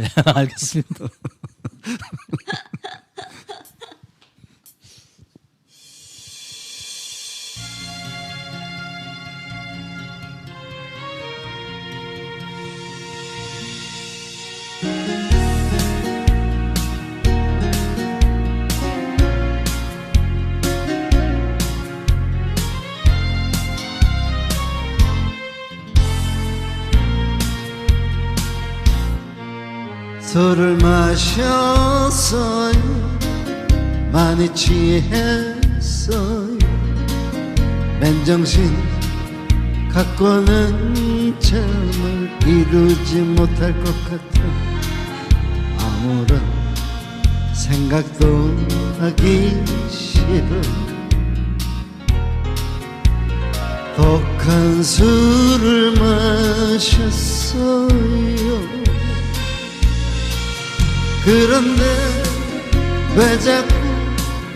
Te- Algısı yok. 술을 마셔서 많이 취했어요. 맨정신 갖고는 잠을 이루지 못할 것 같아. 아무런 생각도 하기 싫어. 독한 술을 왜 자꾸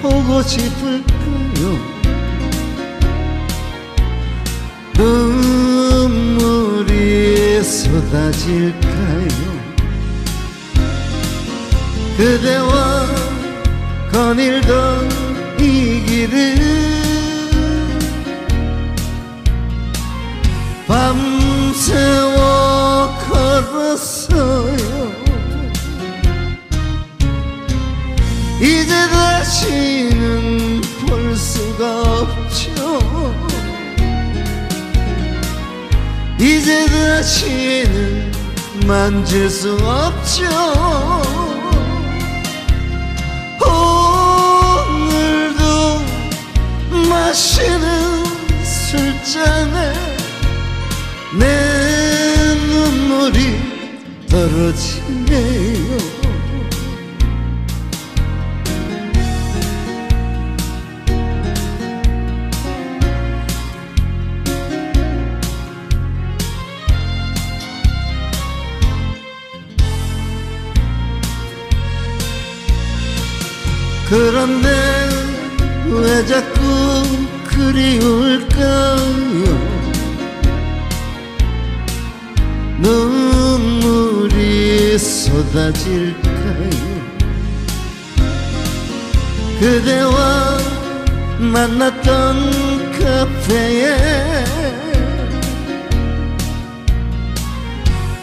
보고 싶을까요? 눈물이 쏟아질까요? 그대와 거닐던 이 길을 밤새 이제 다시는 볼 수가 없죠. 이제 다시는 만질 수 없죠. 오늘도 마시는 술잔에 내 눈물이 떨어지네 그런데 왜 자꾸 그리울까요? 눈물이 쏟아질까요? 그대와 만났던 카페에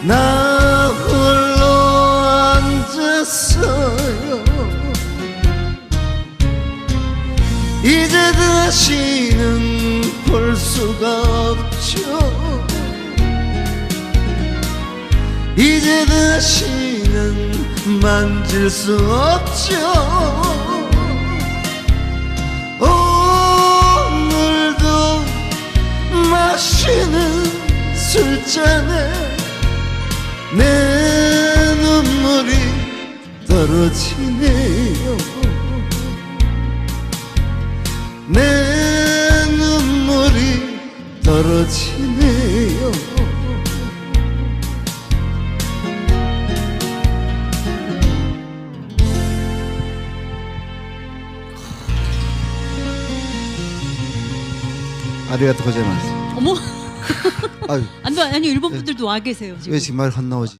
나 홀로 앉았어 다시는 볼 수가 없죠. 이제 다시는 만질 수 없죠. 오늘도 마시는 술잔에 내 눈물이 떨어지네요 내 눈물이 떨어지네요. 아리가토 고자이마스 어머, 아유. 아니, 아니 일본 분들도 와 계세요 지금. 왜 지금 말안 나오지